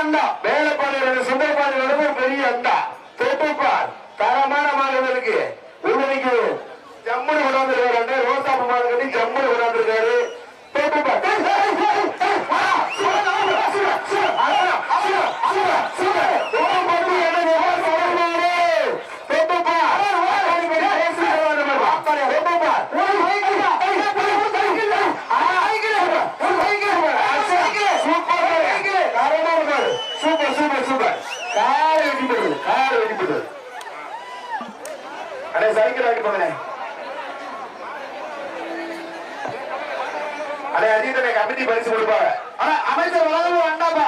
பெரிய அண்டா மேலப்பாளையம் சுந்தரபாளையம் பெரிய அண்டா தொட்டுப்பார் தரமான மாடுகளுக்கு உங்களுக்கு ஜம்முனு கொண்டாந்துருக்காரு ரோசாப்பு மாடு கட்டி சூப்பர் கார் வெட்டிப்படுது கார் வெட்டிப்படுது அடே சைக்கிள் வாங்கி அடே அஜித்தனை கமிட்டி பரிசு கொடுப்பாங்க. ஆனா அமைச்சர் வளரும் வேண்டாப்பா